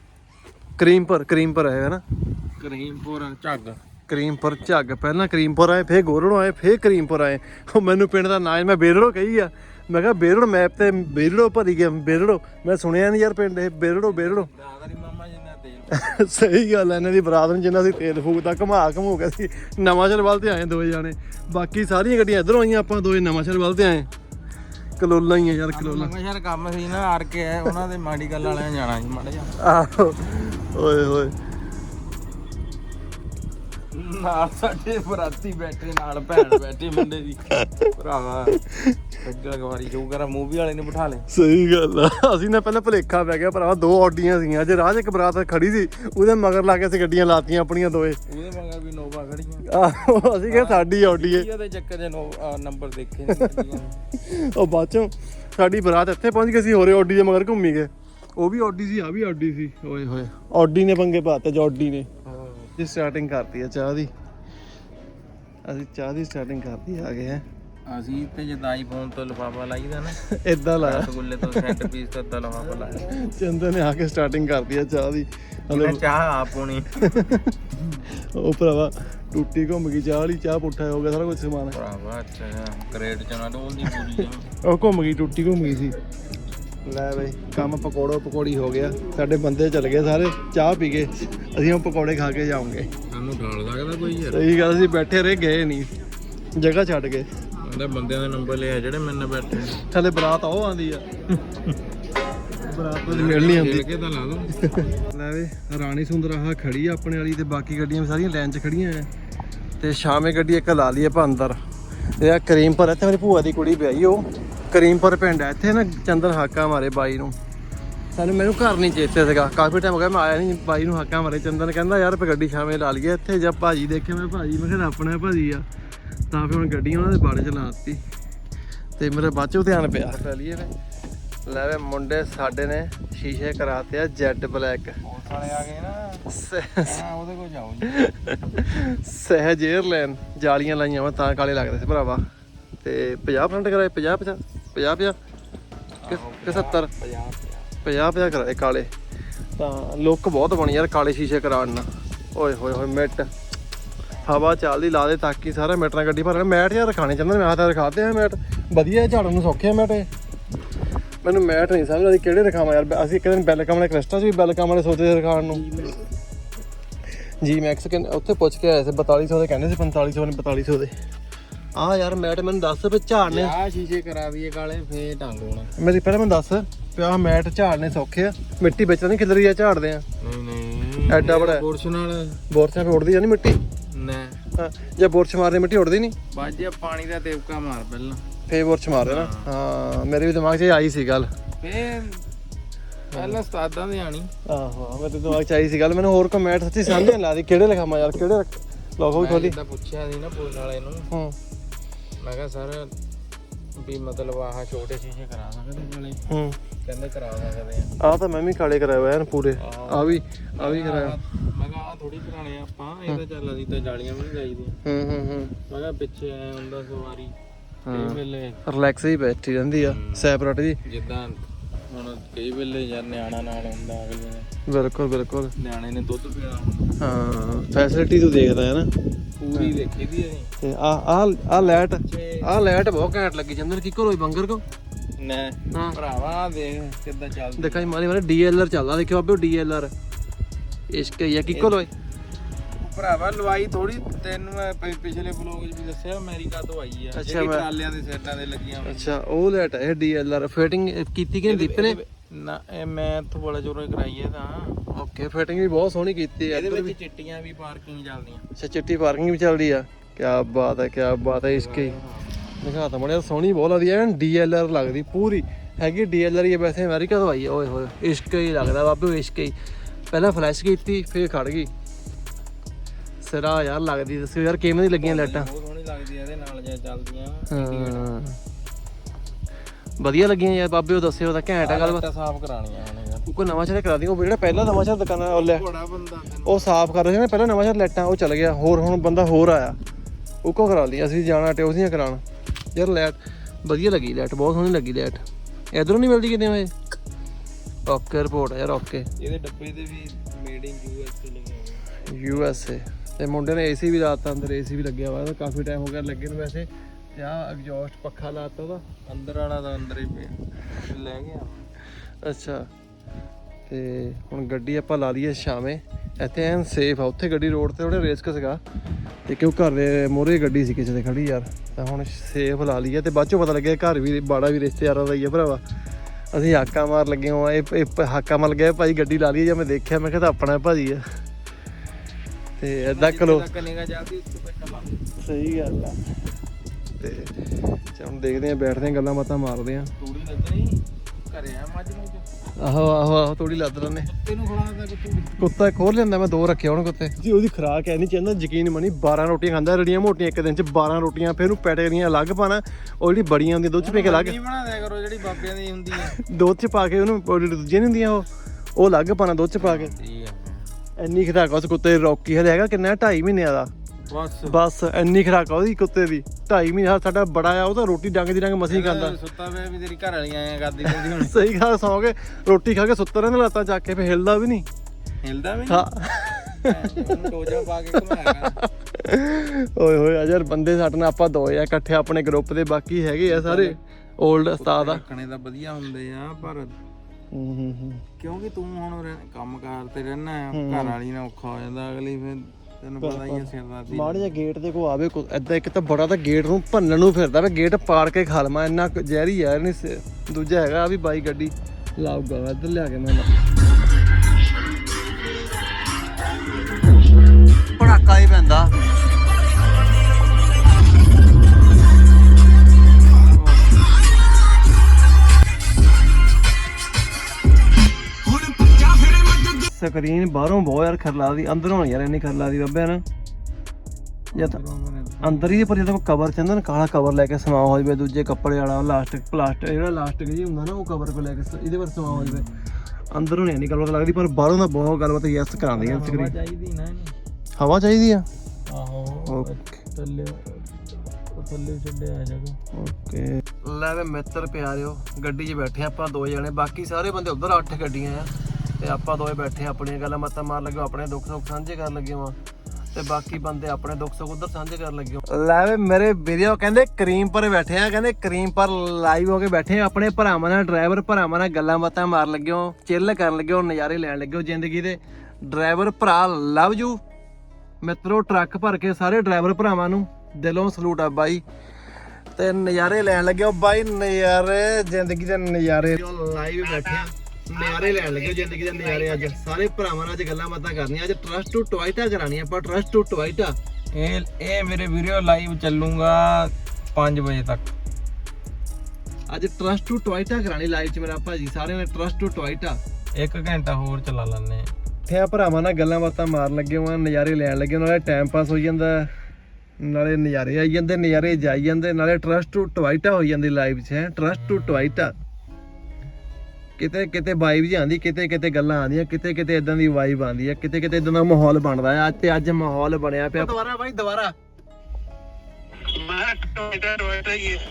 ਕਰੀਮਪੁਰ ਕਰੀਮਪੁਰ ਹੈਗਾ ਨਾ ਕਰੀਮਪੁਰ ਝੱਗ। ਕਰੀਮਪੁਰ ਝੱਗ। ਪਹਿਲਾਂ ਕਰੀਮਪੁਰ ਆਏ ਫੇਰ ਗੋਰੜੋਂ ਆਏ ਫੇਰ ਕਰੀਮਪੁਰ ਆਏ। ਉਹ ਮੈਨੂੰ ਪਿੰਡ ਦਾ ਨਾਂ ਮੈਂ ਬੇਰੜੋ ਕਹੀ ਆ। ਮੈਂ ਕਿਹਾ ਬੇਰੜ ਮੈਪ ਤੇ ਬੇਰੜੋ ਭਰੀ ਗਿਆ ਬੇਰੜੋ। ਮੈਂ ਸੁਣਿਆ ਨਹੀਂ ਯਾਰ ਪਿੰਡ ਇਹ ਬੇਰੜੋ ਬੇਰੜੋ। ਸਹੀ ਗੱਲ ਐ ਇਹਨਾਂ ਦੀ ਬਰਾਤ ਨੂੰ ਜਿੰਨਾ ਸੀ ਤੇਲ ਫੂਕਦਾ ਘਮਾ ਘਮੂ ਕੇ ਅਸੀਂ ਨਵਾਂਸ਼ਹਿਰ ਵੱਲ ਤੇ ਆਏ ਦੋਏ ਜਾਣੇ। ਬਾਕੀ ਸਾਰੀਆਂ ਗੱਡੀਆਂ ਇਧਰੋਂ ਆਈਆਂ ਆਪਾਂ ਦੋਏ ਨਵਾਂਸ਼ਹਿਰ ਵੱਲ ਤੇ ਆਏ ਕਲੋਲਾ ਹੀ ਆ ਯਾਰ ਕਲੋਲਾ। ਮੈਂ ਯਾਰ ਕੰਮ ਸੀ ਨਾ ਆਰ ਕੇ ਆਏ ਉਹਨਾਂ ਦੇ ਮਾੜੀ ਗੱਲ ਵਾਲਿਆਂ ਜਾਣਾ ਸੀ ਮਾੜਾ ਜਿਹਾ। ਆਹੋ ਓਏ ਹੋਏ। ਨਾਲ ਸਾਡੇ ਬਰਾਤੀ ਬੈਠੇ ਨਾਲ ਭੈਣ ਬੈਠੀ ਮੁੰਡੇ ਦੀ। ਭਰਾਵਾ ਅੱਗਾ ਗਵਾਰੀ ਜੋ ਕਰਾ ਮੂਵੀ ਵਾਲੇ ਨੇ ਬਿਠਾ ਲੇ ਸਹੀ ਗੱਲ ਆ। ਅਸੀਂ ਨਾ ਪਹਿਲਾਂ ਭਲੇਖਾ ਪੈ ਗਿਆ ਭਰਾਵਾ ਦੋ ਆਡੀਆਂ ਸੀਗੀਆਂ। ਜੇ ਰਾਹ 'ਚ ਇੱਕ ਬਰਾਤ ਖੜੀ ਸੀ ਉਹਦੇ ਮਗਰ ਲਾ ਕੇ ਅਸੀਂ ਗੱਡੀਆਂ ਲਾਤੀਆਂ ਆਪਣੀਆਂ ਦੋਏ ਉਹਦੇ ਮਗਰ ਵੀ ਨੋਵਾ ਖੜੀਆਂ। ਆਹੋ ਅਸੀਂ ਕਿਹਾ ਸਾਡੀ ਆਡੀ ਏ ਇਹਦੇ ਚੱਕਰ ਦੇ ਨੋ ਨੰਬਰ ਦੇਖੇ ਨੀ। ਉਹ ਬਾਅਦ ਚੋਂ ਸਾਡੀ ਬਰਾਤ ਇੱਥੇ ਪਹੁੰਚ ਗਈ ਸੀ ਹੋਰੇ ਆਡੀ ਦੇ ਮਗਰ ਘੁੰਮੀ ਗਏ। ਉਹ ਵੀ ਆਡੀ ਸੀ ਆ ਵੀ ਆਡੀ ਸੀ। ਓਏ ਹੋਏ। ਆਡੀ ਨੇ ਪੰਗੇ ਪਾਤੇ ਜੋ ਆਡੀ ਨੇ। ਜੀ ਸਟਾਰਟਿੰਗ ਕਰਤੀ ਆ ਚਾਹ ਦੀ। ਅਸੀਂ ਚਾਹ ਦੀ ਸਟਾਰਟਿੰਗ ਕਰਤੀ ਆ ਗਏ ਹੈ ਅਸੀਂ ਤੇ ਜਦਾਂ ਆਈਫੋਨ ਤੋਂ ਲਿਫਾਫਾ ਲਾਈਦਾ ਨਾ ਇਦਾਂ ਲਾਇਆ। ਰਸਗੁੱਲੇ ਤੋਂ ਸੈਂਟ ਪੀਸ ਤੋਂ ਤਾਂ ਲਿਫਾਫਾ ਲਾਇਆ। ਚੰਦਰ ਨੇ ਆ ਕੇ ਸਟਾਰਟਿੰਗ ਕਰਦੀ ਆ ਚਾਹ ਦੀ। ਮੈਂ ਚਾਹ ਆਪ ਹੋਣੀ ਉਹ ਭਰਾਵਾ ਟੁੱਟੀ ਘੁੰਮ ਗਈ ਚਾਹ ਵਾਲੀ ਚਾਹ ਪੁੱਠਾ ਹੋ ਗਿਆ ਸਾਰਾ ਕੁਝ ਸਮਾਨ। ਭਰਾਵਾ ਅੱਛਾ ਕਰੇਟ ਚ ਨਾ ਡੋਲਦੀ ਪੂਰੀ ਉਹ ਘੁੰਮ ਗਈ ਟੁੱਟੀ ਘੁੰਮ ਗਈ ਸੀ। ਲੈ ਬਈ ਕੰਮ ਪਕੌੜੋ ਪਕੌੜੀ ਹੋ ਗਿਆ। ਸਾਡੇ ਬੰਦੇ ਚੱਲ ਗਏ ਸਾਰੇ ਚਾਹ ਪੀ ਕੇ। ਅਸੀਂ ਉਹ ਪਕੌੜੇ ਖਾ ਕੇ ਜਾਵਾਂਗੇ। ਸਾਨੂੰ ਢਾਲ ਲੱਗਦਾ ਕੋਈ ਯਾਰ। ਸਹੀ ਗੱਲ ਅਸੀਂ ਬੈਠੇ ਰਹੇ ਗਏ ਨਹੀਂ। ਜਗ੍ਹਾ ਛੱਡ ਕੇ। ਉਹਦੇ ਬੰਦਿਆਂ ਦਾ ਨੰਬਰ ਲਿਆ ਜਿਹੜੇ ਮੇਰੇ ਨਾਲ ਬੈਠੇ। ਥੱਲੇ ਬਰਾਤ ਉਹ ਆਂਦੀ ਆ। ਬਰਾਤ ਤੋਂ ਮਿਲ ਨਹੀਂ ਆਉਂਦੀ। ਕੇ ਤਾਂ ਲਾ ਦੋ। ਲੈ ਵੇ ਰਾਣੀ ਸੁੰਦਰ ਆਹ ਖੜੀ ਆ ਆਪਣੇ ਵਾਲੀ ਤੇ ਬਾਕੀ ਗੱਡੀਆਂ ਵੀ ਸਾਰੀਆਂ ਲਾਈਨ 'ਚ ਖੜੀਆਂ ਆ। ਤੇ ਸ਼ਾਮੇ ਗੱਡੀ ਇੱਕ ਲਾ ਲਈ ਆਪਾਂ ਅੰਦਰ। ਤੇ ਆ ਕਰੀਮਪੁਰ ਇੱਥੇ ਮੇਰੀ ਭੂਆ ਦੀ ਕੁੜੀ ਵਿਆਹੀ ਉਹ। ਕਰੀਮਪੁਰ ਪਿੰਡ ਆ ਇੱਥੇ ਨਾ ਚੰਦਰ ਹਾਕਾ ਮਾਰੇ ਬਾਈ ਨੂੰ। ਸਾਨੂੰ ਮੈਨੂੰ ਘਰ ਨਹੀਂ ਚੇਤੇ ਸੀਗਾ। ਕਾਫੀ ਟਾਈਮ ਹੋ ਗਿਆ ਮੈਂ ਆਇਆ ਨਹੀਂ। ਬਾਈ ਨੂੰ ਹਾਕਾ ਮਾਰੇ। ਚੰਦਰ ਕਹਿੰਦਾ ਯਾਰ ਆਪਾਂ ਗੱਡੀ ਸ਼ਾਮੇ ਲਾ ਲਈਏ। ਇੱਥੇ ਜਦ ਭਾਜੀ ਦੇਖਿਆ ਮੈਂ ਭਾਜੀ ਮੈਂ ਕਿਹਾ ਆਪਣਾ ਭਾਜੀ ਆ। ਤਾਂ ਫਿਰ ਹੁਣ ਗੱਡੀ ਉਹਨਾਂ ਦੇ ਬਾੜੇ ਚ ਲਾ ਦਿੱਤੀ। ਤੇ ਮੇਰੇ ਬਾਅਦ ਚੋਂ ਧਿਆਨ ਪਿਆ। ਲੈ ਲਈਏ ਵੇ ਲੈ ਵੇ ਮੁੰਡੇ ਸਾਡੇ ਨੇ ਸ਼ੀਸ਼ੇ ਕਰਾਤੇ ਆ ਜੈਡ ਬਲੈਕ। ਪੁਲਿਸ ਵਾਲੇ ਆ ਗਏ ਨਾ। ਹਾਂ ਉਹਦੇ ਕੋਲ ਜਾਓ ਸਹਿਜ 에ਅਰਲਾਈਨ ਜਾਲੀਆਂ ਲਾਈਆਂ ਵਾ ਤਾਂ ਕਾਲੇ ਲੱਗਦੇ ਸੀ ਭਰਾਵਾ। ਤੇ 50% ਕਰਾਏ 50 50 50 50 ਕਿ 70 50 50 50 ਕਰਾਏ ਕਾਲੇ। ਤਾਂ ਲੁੱਕ ਬਹੁਤ ਬਣੀ ਯਾਰ ਕਾਲੇ ਸ਼ੀਸ਼ੇ ਕਰਾਉਣ ਨਾਲ। ਓਏ ਹੋਏ ਹੋਏ ਮਿੱਟ। ਹਵਾ ਚੱਲਦੀ ਲਾ ਦੇ ਤਾਂ ਕਿ ਸਾਰਾ ਮੀਟਰਾਂ ਗੱਡੀ ਭਰ ਮੈਟ ਯਾਰ ਰਖਾਣੇ ਚਾਹੁੰਦੇ ਮੈਂ ਤਾਂ ਰਖਾਤੇ ਆ ਮੈਟ। ਵਧੀਆ ਝਾੜਨ ਨੂੰ ਸੌਖੇ ਆ ਮੈਟ ਇਹ। ਮੈਨੂੰ ਮੈਟ ਨਹੀਂ ਸਮਝ ਆਦੀ ਕਿਹੜੇ ਰਖਾਵਾਂ ਯਾਰ। ਅਸੀਂ ਇੱਕ ਦਿਨ ਬੈਲਕਮ ਵਾਲੇ ਕ੍ਰਿਸਟਾ 'ਚ ਵੀ ਬੈਲਕਮ ਵਾਲੇ ਸੋਚਦੇ ਸੀ ਰਖਾਉਣ ਨੂੰ। ਜੀ ਮੈਕਸ ਉੱਥੇ ਪੁੱਛ ਕੇ ਆਏ ਸੀ 4200 ਦੇ ਕਹਿੰਦੇ ਸੀ 4500 ਨੇ 4200 ਦੇ। ਆ ਯਾਰ ਮੈਟ ਮੈਨੂੰ ਦੱਸ ਵੀ ਝਾੜਨੇ ਆ ਸ਼ੀਸ਼ੇ ਕਰਾ ਦਈਏ ਕਾਲੇ ਫੇਰ ਢੰਗ ਹੋਣਾ। ਮੇਰੀ ਪਹਿਲਾਂ ਮੈਨੂੰ ਦੱਸ ਪਿਆ ਮੈਟ ਝਾੜਨੇ ਸੌਖੇ ਆ। ਮਿੱਟੀ ਵਿੱਚ ਤਾਂ ਨਹੀਂ ਖਿਲਰੀ ਆ ਝਾੜਦੇ ਆ। ਨਹੀਂ ਨਹੀਂ। ਐਡਾ ਬੜਾ। ਬੁਰਸ਼ ਨਾਲ। ਬੋਰਸਾਂ 'ਤੇ ਉੱਡਦੀ ਜਾਂਦੀ ਮਿੱਟੀ। ਨਾ। ਹਾਂ ਜੇ ਬੋਰਸ਼ ਮਾਰਦੇ ਮਿੱਟੀ ਉੱਡਦੀ ਨਹੀਂ ਬਾਜਿਆ ਪਾਣੀ ਦਾ ਤੇਵਕਾ ਮਾਰ ਪਹਿਲਾਂ। ਫੇਰ ਬੋਰਸ਼ ਮਾਰਦੇ ਨਾ ਹਾਂ। ਮੇਰੇ ਵੀ ਦਿਮਾਗ 'ਚ ਆਈ ਸੀ ਗੱਲ। ਫੇਰ ਪਹਿਲਾਂ ਉਸਤਾਦਾਂ ਦੇ ਆਣੀ। ਆਹੋ ਮੇਰੇ ਦਿਮਾਗ 'ਚ ਆਈ ਸੀ ਗੱਲ। ਮੈਨੂੰ ਹੋਰ ਕੋ ਮੈਟ ਸੱਚੀ ਸਮਝ ਨਹੀਂ ਲੱਗਦੀ ਕਿਹੜੇ ਲਿਖਾਵਾਂ ਯਾਰ ਕਿਹੜੇ ਲੋਗੋ ਵੀ ਖੋਲੀ ਪੁੱਛਿਆ ਸੀ ਨਾ ਪੁਲਿਸ ਵਾਲੇ ਨੂੰ। ਹੂੰ। ਮੈਂ ਕਿਹਾ ਸਰ ਵੀ ਮਤਲਬ ਆਹ ਛੋਟੇ ਸ਼ੀਸ਼ੇ ਕਰਾ ਸਕਦੇ ਵਾਲੇ ਹੂੰ। ਕਹਿੰਦੇ ਕਰਾ ਸਕਦੇ ਆ ਆ ਤਾਂ ਮੈਂ ਵੀ ਕਾਲੇ ਕਰਾਇਆ ਹੋਇਆ ਐਨ ਪੂਰੇ। ਆ ਵੀ ਆ ਵੀ ਕਰਾਇਆ। ਮੈਂ ਕਿਹਾ ਆ ਥੋੜੀ ਕਰਾਣੇ ਆਪਾਂ ਇਹ ਤਾਂ ਚੱਲ ਅਸੀਂ ਤਾਂ ਜਾਲੀਆਂ ਵੀ ਨਹੀਂ ਲਾਈਦੀਆਂ ਹੂੰ ਹੂੰ ਹੂੰ। ਮੈਂ ਕਿਹਾ ਪਿੱਛੇ ਆਇਆ ਹੁੰਦਾ ਸਵਾਰੀ। ਵੇਲੇ ਰਿਲੈਕਸ ਹੀ ਬੈਠੀ ਰਹਿੰਦੀ ਆ ਸੈਪਰੇਟ ਜੀ ਜਿੱਦਾਂ ਹੁਣ ਕਈ ਵੇਲੇ ਯਾਰ ਨਿਆਣਾ ਨਾਲ ਹੁੰਦਾ ਅਗਲੇ ਨੇ। ਬਿਲਕੁਲ ਬਿਲਕੁਲ। ਨਿਆਣੇ ਨੇ ਦੁੱਧ ਪੀਣਾ ਹੁੰਦਾ ਹਾਂ ਫੈਸਿਲਿਟੀ ਤੂੰ ਦੇਖਦਾ ਹੈ ਨਾ। ਪੂਰੀ ਦੇਖੀ ਦੀ ਅਸੀਂ ਤੇ ਆ ਆ ਆ ਲਾਈਟ ਆ ਲਾਈਟ ਬਹੁਤ ਘੈਂਟ ਲੱਗੀ ਚੰਦਰ ਕੀ ਕੋਲੋਈ ਬੰਗਰ ਕੋ? ਨਾ ਹਾਂ। ਭਰਾਵਾ ਦੇਖ ਕਿੱਦਾਂ ਚੱਲਦੀ ਦੇਖਾਈ ਮਾਰੀ ਮਾਰੀ ਡੀਐਲਆਰ ਚੱਲਦਾ ਦੇਖਿਓ ਆਪੇ ਡੀਐਲਆਰ ਇਸ਼ਕ ਹੀ ਆ ਕੀ ਕੋਲੋਈ ਭਰਾਵਾ ਲਵਾਈ ਥੋੜੀ ਤੈਨੂੰ ਮੈਂ ਪ- ਪਿਛਲੇ ਵਲੋਗ 'ਚ ਵੀ ਦੱਸਿਆ ਅਮਰੀਕਾ ਤੋਂ ਆਈ ਆ ਅੱਛਾ, ਜਿਹੜੀ ਮੈਂ- ਟਰਾਲਿਆਂ ਦੇ ਸੈਟਾਂ ਦੇ ਲੱਗੀਆਂ ਹੋਈਆਂ। ਅੱਛਾ ਉਹ ਲਾਈਟ ਹੈ ਡੀਐਲਆਰ ਫਿਟਿੰਗ ਕੀਤੀ ਕਿ ਦੀਪ ਨੇ ਨਾ ਇਹ ਮੈਂ ਤੋਂ ਬੜਾ ਹੀ ਕਰਾਈ ਹੈ ਤਾਂ। ਓਕੇ ਫਿਟਿੰਗ ਵੀ ਬਹੁਤ ਸੋਹਣੀ ਕੀਤੀ ਹੈ ਇਹਦੇ ਵਿੱਚ ਚਿੱਟੀਆਂ ਵੀ ਪਾਰਕਿੰਗ ਚੱਲਦੀਆਂ। ਅੱਛਾ ਚਿੱਟੀ ਪਾਰਕਿੰਗ ਵੀ ਚੱਲਦੀ ਆ। ਕੀ ਬਾਤ ਹੈ ਕੀ ਬਾਤ ਹੈ ਇਸ਼ਕ ਦਿਖਾ ਤਾਂ ਮੜਿਆ ਸੋਹਣੀ ਬਹੁਤ ਲੱਗਦੀ ਐ ਡੀਐਲਆਰ ਲੱਗਦੀ ਪੂਰੀ। ਹੈਗੀ ਡੀਐਲਆਰ ਹੀ ਆ, ਵੈਸੇ ਅਮਰੀਕਾ ਤੋਂ ਆਈ ਹੈ ਓਏ ਹੋਏ ਇਸ਼ਕ ਹੀ ਲੱਗਦਾ ਬਾਬੇ ਇਸ਼ਕ ਹੀ ਪਹਿਲਾਂ ਫਲੈਸ਼ ਕੀਤੀ ਫੇਰ ਖੜ ਗਈ। ਸਿਰਾ ਯਾਰ ਲੱਗਦੀ ਦੱਸਿਓ ਯਾਰ ਕਿਵੇਂ ਦੀ ਲੱਗੀਆਂ ਲਾਈਟਾਂ? ਬਹੁਤ ਸੋਹਣੀ ਲੱਗਦੀ ਆ ਇਹਦੇ ਨਾਲ ਜੇ ਚੱਲਦੀਆਂ। ਹਾਂ। ਵਧੀਆ ਲੱਗੀਆਂ ਯਾਰ ਬਾਬੇ ਉਹ ਦੱਸਿਓ ਤਾਂ ਘੈਂਟ ਆ ਗੱਲ ਤਾਂ ਸਾਫ਼ ਕਰਾਣੀਆਂ ਉਹਨੇ ਯਾਰ। ਕੋਈ ਨਵਾਂ ਸ਼ਹਿਰ ਕਰਾ ਦੀ ਉਹ ਜਿਹੜਾ ਪਹਿਲਾਂ ਨਵਾਂ ਸ਼ਹਿਰ ਦੁਕਾਨਾਂ ਉਹ ਲੈ। ਬੜਾ ਬੰਦਾ ਉਹ ਸਾਫ਼ ਕਰ ਰਹੇ ਸੀ ਨਾ ਪਹਿਲਾਂ ਨਵਾਂ ਸ਼ਹਿਰ ਲਾਈਟਾਂ ਉਹ ਚਲ ਗਿਆ। ਹੋਰ ਹੁਣ ਬੰਦਾ ਹੋਰ ਆਇਆ। ਉਹ ਕੋ ਕਰਾ ਲਈ ਅਸੀਂ ਜਾਣਾ ਟਿਓਸੀਆਂ ਕਰਾਉਣ ਯਾਰ ਲਾਈਟ ਵਧੀਆ ਲੱਗੀ ਲਾਈਟ ਬਹੁਤ ਸੋਹਣੀ ਲੱਗੀ ਲਾਈਟ। ਇਧਰੋਂ ਨਹੀਂ ਮਿਲਦੀ ਕਿਤੇ ਇਹ ਓਕੇ ਰਿਪੋਰਟ ਯਾਰ ਓਕੇ। ਇਹਦੇ ਡੱਬੇ ਤੇ ਵੀ ਮੇਡ ਇਨ ਯੂਐਸ ਲਿਖਿਆ ਹੋਇਆ ਯੂ ਐਸ ਏ। ਤੇ ਮੁੰਡੇ ਨੇ ਏਸੀ ਵੀ ਲਾਤਾ ਅੰਦਰ ਏਸੀ ਵੀ ਲੱਗਿਆ ਹੋਇਆ ਕਾਫੀ ਟਾਈਮ ਹੋ ਗਿਆ ਲੱਗੇ ਨੂੰ ਵੈਸੇ। ਤੇ ਆ ਐਗਜ਼ੌਸਟ ਪੱਖਾ ਲਾਤਾ ਉਹਦਾ। ਅੰਦਰ ਵਾਲਾ ਤਾਂ ਅੰਦਰ ਹੀ ਪਿਆ। ਲੈ ਗਿਆ। ਅੱਛਾ। ਤੇ ਹੁਣ ਗੱਡੀ ਆਪਾਂ ਲਾ ਲਈਏ ਸ਼ਾਮੇ। ਇੱਥੇ ਐਨ ਸੇਫ ਆ। ਉੱਥੇ ਗੱਡੀ ਰੋਡ ਤੇ ਥੋੜਾ ਰਿਸਕ ਸੀਗਾ। ਤੇ ਕਿਉਂ ਘਰ ਦੇ ਮੋਰੇ ਗੱਡੀ ਸੀ ਕਿਸੇ ਦੇ ਖੜੀ ਯਾਰ। ਤਾਂ ਹੁਣ ਸੇਫ ਲਾ ਲਈਏ। ਤੇ ਬਾਅਦ ਚੋਂ ਪਤਾ ਲੱਗਿਆ ਘਰ ਵੀ ਬਾੜਾ ਵੀ ਰਿਸ਼ਤੇਦਾਰਾਂ ਦਾ ਹੀ ਆ ਭਰਾਵਾ। ਅਸੀਂ ਹਾਕਾ ਮਾਰ ਲੱਗੇ ਹਾਂ। ਇਹ ਇਹ ਹਾਕਾ ਮਾਰ ਗਿਆ ਭਾਈ ਗੱਡੀ ਲਾ ਲਈਏ। ਜਾਂ ਮੈਂ ਦੇਖਿਆ ਮੈਂ ਕਿਹਾ ਤਾਂ ਆਪਣਾ ਭਾਜੀ ਆ। ਤੇ ਐਦਾਂ ਕਲੋ ਜਾਂਦੀ ਉੱਥੇ ਸਹੀ ਗੱਲ ਆ। ਤੇ ਚੱਲ ਦੇਖਦੇ ਆਂ ਬੈਠਦੇ ਆਂ ਗੱਲਾਂ ਬਾਤਾਂ ਮਾਰਦੇ ਆਂ। ਤੂੜੀ ਲੱਗਣੀ ਘਰੇ ਆ ਮੱਝ ਨੂੰ ਤੇ। ਆਹੋ ਆਹੋ ਆਹੋ ਥੋੜੀ ਲੱਦ ਤੂੰ ਕੁੱਤਾ ਖੋਲ ਲੈਂਦਾ ਮੈਂ ਦੋ ਰੱਖੇ ਹੁਣ ਕੁੱਤੇ। ਜੀ ਉਹਦੀ ਖਰਾਕ ਐ ਨਹੀਂ ਚਾਹੁੰਦਾ ਯਕੀਨ ਮਨੀ 12 ਰੋਟੀਆਂ ਖਾਂਦਾ ਰੜੀਆਂ ਮੋਟੀਆਂ ਇੱਕ ਦਿਨ ਚ 12 ਰੋਟੀਆਂ ਫਿਰ ਉਹਨੂੰ ਪੈਟਰੀਆਂ ਅਲੱਗ ਪਾਣਾ ਉਹ ਜਿਹੜੀ ਬੜੀਆਂ ਹੁੰਦੀਆਂ ਦੁੱਧ ਚ ਪਾ ਕੇ ਅਲੱਗ। ਕੀ ਬਣਾ ਦਿਆ ਕਰੋ ਜਿਹੜੀ ਬਾਬਿਆਂ ਦੀ ਹੁੰਦੀ ਹੈ। ਦੁੱਧ ਚ ਪਾ ਕੇ ਉਹਨੂੰ ਦੂਜੀਆਂ ਨਹੀਂ ਹੁੰਦੀਆਂ ਉਹ ਉਹ ਅਲੱਗ ਪਾਣਾ ਦੁੱਧ ਚ ਪਾ ਕੇ। ਇੰਨੀ ਖਰਾਕ ਉਸ ਕੁੱਤੇ ਦੀ ਰੌਕੀ ਹਲੇ ਹੈਗਾ ਕਿੰਨਾ 2.5 ਮਹੀਨਿਆਂ ਦਾ। ਬਸ। ਬਸ ਇੰਨੀ ਖਰਾਕ ਉਹਦੀ ਕੁੱਤੇ ਦੀ ਢਾਈ ਮਹੀਨਾ ਸਾਡਾ ਬੜਾ ਆ ਉਹ ਤਾਂ ਰੋਟੀ ਡੰਗ ਦੀ ਡੰਗ ਮਸੀਂ ਖਾਂਦਾ। ਸੁੱਤਾ ਪਿਆ ਵੀ ਤੇਰੀ ਘਰ ਵਾਲੀ ਆਇਆ ਕਰਦੀ ਕਰਦੀ ਹੁਣ। ਸਹੀ ਗੱਲ ਸੌਂ ਕੇ ਰੋਟੀ ਖਾ ਕੇ ਸੁੱਤੇ ਰਹਿੰਦੇ ਲੱਤਾਂ ਚੱਕ ਕੇ ਫੇ ਹਿਲਦਾ ਵੀ ਨਹੀਂ। ਹਿਲਦਾ ਵੀ ਹਾਂ। ਟੋਜਾ ਪਾ ਕੇ ਘੁਮਾਇਆ ਓਏ ਹੋਏ ਆ ਯਾਰ ਬੰਦੇ ਸਾਡੇ ਨਾਲ ਆਪਾਂ ਦੋ ਆ ਇਕੱਠੇ ਆਪਣੇ ਗਰੁੱਪ ਦੇ ਬਾਕੀ ਹੈਗੇ ਆ ਸਾਰੇ 올ਡ ਉਸਤਾਦ ਆ। ਰੱਖਣੇ ਤਾਂ ਵਧੀਆ ਹੁੰਦੇ ਆ ਪਰ ਹੂੰ ਹੂੰ ਹੂੰ ਕਿਉਂਕਿ ਤੂੰ ਹੁਣ ਰਹਿ- ਕੰਮਕਾਰ ਤੇ ਰਹਿਣਾ ਆ ਘਰ ਵਾਲੀ ਨਾਲ ਔਖਾ ਹੋ ਜਾਂਦਾ ਅਗਲੀ ਫਿਰ ਤੈਨੂੰ ਪਤਾ ਹੀ ਆ ਸਿਰਦਰਦੀ ਮਾੜੇ ਜਿਹਾ ਗੇਟ ਤੇ ਕੋ ਆਵੇ ਐਦਾਂ ਇੱਕ ਤਾਂ ਬੜਾ ਤਾਂ ਗੇਟ ਨੂੰ ਭੰਨਣ ਨੂੰ ਫਿਰਦਾ ਵੇ ਗੇਟ ਪਾੜ ਕੇ ਖਾ ਲਵਾਂ ਇੰਨਾ ਕੁ ਜ਼ਹਿਰੀ ਆ ਨਹੀਂ ਸ- ਦੂਜਾ ਹੈਗਾ ਆ ਵੀ ਬਾਈ ਗੱਡੀ ਲਾਊਗਾ ਇੱਧਰ ਲਿਆ ਕੇ ਮੈਂ ਪੜਾਕਾ ਹੀ ਪੈਂਦਾ। ਸਕਰੀਨ ਬਾਹਰੋਂ ਬਹੁਤ ਯਾਰ ਖਰਲਾ ਦੀ ਅੰਦਰੋਂ ਨੀ ਯਾਰ ਇੰਨੀ ਖਰਲਾ ਦੀ ਬੱਬਿਆ ਨਾ ਜਾਂ ਤਾਂ ਅੰਦਰ ਹੀ ਪਰ ਜਦੋਂ ਕਵਰ ਚੰਦਾ ਨਾ ਕਾਲਾ ਕਵਰ ਲੈ ਕੇ ਸਮਾ ਹੋ ਜਵੇ ਦੂਜੇ ਕੱਪੜੇ ਵਾਲਾ ਲਾਸਟਿਕ ਪਲਾਸਟਿਕ ਜਿਹੜਾ ਲਾਸਟਿਕ ਜੀ ਹੁੰਦਾ ਨਾ ਉਹ ਕਵਰ ਕੋ ਲੈ ਕੇ ਸ- ਇਹਦੇ ਪਰ ਸਮਾ ਹੋ ਜਵੇ। ਅੰਦਰੋਂ ਨਹੀਂ ਇੰਨੀ ਗੱਲਬਾਤ ਲੱਗਦੀ ਪਰ ਬਾਹਰੋਂ ਦਾ ਬਹੁਤ ਗੱਲਬਾਤ ਯੈਸ ਕਰਾਉਂਦੀ ਆ ਸਕਰੀਨ ਚਾਹੀਦੀ ਨਾ ਇਹਨੂੰ। ਹਵਾ ਚਾਹੀਦੀ ਆ? ਆਹੋ ਓਕੇ ਥੱਲੇ ਉਹ ਥੱਲੇ ਛੱਡਿਆ ਜਗਾ ਓਕੇ ਲੈ ਵੇ ਮਿੱਤਰ ਪਿਆਰਿਓ ਗੱਡੀ 'ਚ ਬੈਠੇ ਆਪਾਂ ਦੋ ਜਣੇ ਬਾਕੀ ਸਾਰੇ ਬੰਦੇ ਉਧਰ ਅੱਠ ਗੱਡੀਆਂ ਆ। ਤੇ ਆਪਾਂ ਦੋਏ ਬੈਠੇ ਆਪਣੀਆਂ ਗੱਲਾਂ ਮੱਤਾਂ ਮਾਰ ਲੱਗੇ ਆਪਣੇ ਦੁੱਖ ਸੁੱਖ ਸਾਂਝੇ ਕਰਨ ਲੱਗੇ ਵਾਂ ਤੇ ਬਾਕੀ ਬੰਦੇ ਆਪਣੇ ਦੁੱਖ ਸੁੱਖ ਉਧਰ ਸਾਂਝੇ ਕਰਨ ਲੱਗੇ ਹੋਏ। ਲੈ ਵੇ ਮੇਰੇ ਵੀਡੀਓ ਕਹਿੰਦੇ ਕਰੀਮ ਪਰ ਬੈਠੇ ਆ ਕਹਿੰਦੇ ਕਰੀਮ ਪਰ ਲਾਈਵ ਹੋ ਕੇ ਬੈਠੇ ਆ ਆਪਣੇ ਭਰਾਵਾਂ ਨਾਲ ਡਰਾਈਵਰ ਭਰਾਵਾਂ ਨਾਲ ਗੱਲਾਂ ਬਾਤਾਂ ਮਾਰ ਲੱਗੇ ਹੋ ਚਿੱਲ ਕਰਨ ਲੱਗੇ ਹੋ ਨਜ਼ਾਰੇ ਲੈਣ ਲੱਗੇ ਹੋ ਜ਼ਿੰਦਗੀ ਦੇ। ਡਰਾਈਵਰ ਭਰਾ ਲਵ ਯੂ ਮਿੱਤਰੋ ਟਰੱਕ ਭਰ ਕੇ ਸਾਰੇ ਡਰਾਈਵਰ ਭਰਾਵਾਂ ਨੂੰ ਦਿਲੋਂ ਸਲੂਟ ਆ ਬਾਈ। ਤੇ ਨਜ਼ਾਰੇ ਲੈਣ ਲੱਗੇ ਹੋ ਬਾਈ ਨਜ਼ਾਰੇ ਜ਼ਿੰਦਗੀ ਦੇ ਨਜ਼ਾਰੇ। ਲਾਈਵ ਬੈਠੇ ਆ। ਨਜ਼ਾਰੇ ਲੈਣ ਲੱਗੇ ਜ਼ਿੰਦਗੀ ਦੇ ਨਜ਼ਾਰੇ ਅੱਜ। ਸਾਰੇ ਭਰਾਵਾਂ ਨਾਲ ਅੱਜ ਗੱਲਾਂ ਬਾਤਾਂ ਕਰਨੀਆਂ। ਅੱਜ ਟਰਸਟ ਟੂ ਟਵਾਈਟਾ ਕਰਾਣੀ ਆਪਾਂ ਟਰਸਟ ਟੂ ਟਵਾਈਟਾ ਇਹ ਇਹ ਮੇਰੇ ਵੀਡੀਓ ਲਾਈਵ ਚੱਲੂਗਾ 5 ਵਜੇ ਤੱਕ। ਅੱਜ ਟਰਸਟ ਟੂ ਟਵਾਈਟਾ ਕਰਾਣੀ ਲਾਈਵ ਚ ਮੇਰਾ ਭਾਜੀ। ਸਾਰਿਆਂ ਨੇ ਟਰਸਟ ਟੂ ਟਵਾਈਟਾ 1 ਘੰਟਾ ਹੋਰ ਚਲਾ ਲੈਣੇ ਇੱਥੇ ਆ ਭਰਾਵਾਂ ਨਾਲ ਗੱਲਾਂ ਬਾਤਾਂ ਮਾਰਨ ਲੱਗੇ ਹਾਂ ਨਜ਼ਾਰੇ ਲੈਣ ਲੱਗੇ ਨਾਲੇ ਟਾਈਮ ਪਾਸ ਹੋ ਜਾਂਦਾ। ਨਾਲੇ ਨਜ਼ਾਰੇ ਆਈ ਜਾਂਦੇ ਨਜ਼ਾਰੇ ਜਾਈ ਜਾਂਦੇ। ਨਾਲੇ ਟਰਸਟ ਟੂ ਟਵਾਈਟਾ ਹੋ ਜਾਂਦੀ ਲਾਈਵ 'ਚ, ਹੈ। ਟਰਸਟ ਟੂ ਟਵਾਈਟਾ ਕਿਤੇ ਕਿਤੇ ਵਾਈਬ ਜੀ ਆਂਦੀ ਕਿਤੇ ਕਿਤੇ ਗੱਲਾਂ ਆਂਦੀਆਂ ਕਿਤੇ ਕਿਤੇ ਇਦਾਂ ਦੀ ਵਾਈਬ ਆਂਦੀ ਹੈ ਕਿਤੇ ਕਿਤੇ ਇਦਾਂ ਦਾ ਮਾਹੌਲ ਬਣਦਾ ਹੈ ਅੱਜ ਤੇ ਅੱਜ ਮਾਹੌਲ ਬਣਿਆ ਪਿਆ। ਦੁਬਾਰਾ ਬਾਈ ਦੁਬਾਰਾ।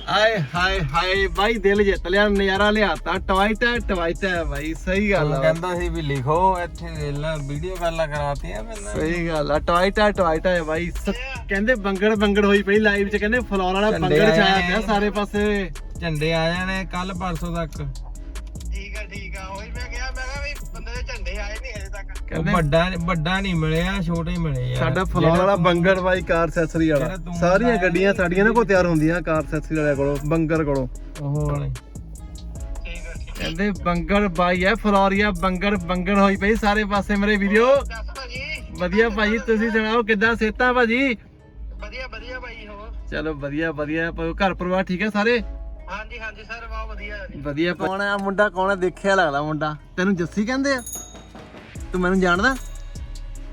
ਆਏ ਹਾਏ ਹਾਏ ਬਾਈ ਦਿਲ ਜਿੱਤ ਲਿਆ ਨਜ਼ਾਰਾ ਲਿਆਤਾ ਟਵਾਈਟਾ ਟਵਾਈਟਾ ਬਾਈ ਸਹੀ ਗੱਲ ਆ। ਕਹਿੰਦਾ ਸੀ ਵੀ ਲਿਖੋ ਇੱਥੇ ਵੇਲਾ ਵੀਡੀਓ ਕਾਲਾਂ ਕਰਾਤੀਆਂ ਮੈਨੂੰ ਸਹੀ ਗੱਲ ਆ ਟਵਾਈਟਾ ਟਵਾਈਟਾ ਹੈ ਬਾਈ। ਸ- ਕਹਿੰਦੇ ਬੰਗੜ ਬੰਗੜ ਹੋਈ ਪਈ ਲਾਈਵ 'ਚ ਕਹਿੰਦੇ ਫਲੋਰ ਵਾਲਾ ਝੰਡੇ ਬੰਗੜ ਆਏ ਛਾਇਆ ਨੇ। ਪਿਆ ਸਾਰੇ ਪਾਸੇ। ਝੰਡੇ ਆ ਜਾਣੇ ਕੱਲ ਪਰਸੋਂ ਤੱਕ। ਠੀਕ ਆ ਠੀਕ ਆ ਉਹੀ ਮੈਂ ਕਿਹਾ ਮੈਂ ਕਿਹਾ ਵੀ ਬੰਦੇ ਦੇ ਝੰਡੇ ਆਏ ਨਹੀਂ ਹਜੇ ਤੱਕ। ਉਹ ਕਹਿੰਦੇ ਵੱਡਾ ਵੱਡਾ ਨਹੀਂ ਮਿਲਿਆ ਛੋਟੇ ਹੀ ਮਿਲੇ ਯਾਰ ਸਾਡਾ ਫਲੋਰ ਵਾਲਾ ਬੰਗੜ ਬਾਈ ਕਾਰ ਅਸੈਸਰੀ ਵਾਲਾ। ਜਿਹੜਾ ਤੂੰ ਸਾਰੀਆਂ ਲਾਇਆ ਗੱਡੀਆਂ ਸਾਡੀਆਂ ਨਾ ਕੋ ਤਿਆਰ ਹੁੰਦੀਆਂ ਕਾਰ ਅਸੈਸਰੀ ਵਾਲੇ ਕੋਲੋਂ ਬੰਗਰ ਕੋਲੋਂ। ਉਹ ਵਾਲੇ। ਠੀਕ ਆ ਠੀਕ ਕਹਿੰਦੇ ਬੰਗੜ ਬਾਈ ਹੈ ਫਲੋਰੀਆ ਬੰਗੜ ਬੰਗੜ ਹੋਈ ਪਈ ਸਾਰੇ ਪਾਸੇ ਮੇਰੇ ਵੀਡੀਓ ਦੱਸ ਭਾਜੀ। ਵਧੀਆ ਭਾਜੀ ਤੁਸੀਂ ਸੁਣਾਓ ਕਿੱਦਾਂ ਸੇਤਾ ਭਾਜੀ? ਵਧੀਆ ਵਧੀਆ ਭਾਈ ਹੋ ਚਲੋ ਵਧੀਆ ਵਧੀਆ। ਪ- ਘਰ ਪਰਿਵਾਰ ਠੀਕ ਹੈ ਸਾਰੇ? ਹਾਂਜੀ ਹਾਂਜੀ, ਸਰ, ਬਹੁਤ ਵਧੀਆ। ਜੀ ਵਧੀਆ ਕੌਣ ਆ? ਮੁੰਡਾ ਕੌਣ ਆ? ਦੇਖਿਆ ਲੱਗਦਾ ਮੁੰਡਾ। ਤੈਨੂੰ ਜੱਸੀ ਕਹਿੰਦੇ ਆ? ਤੂੰ ਮੈਨੂੰ ਜਾਣਦਾ?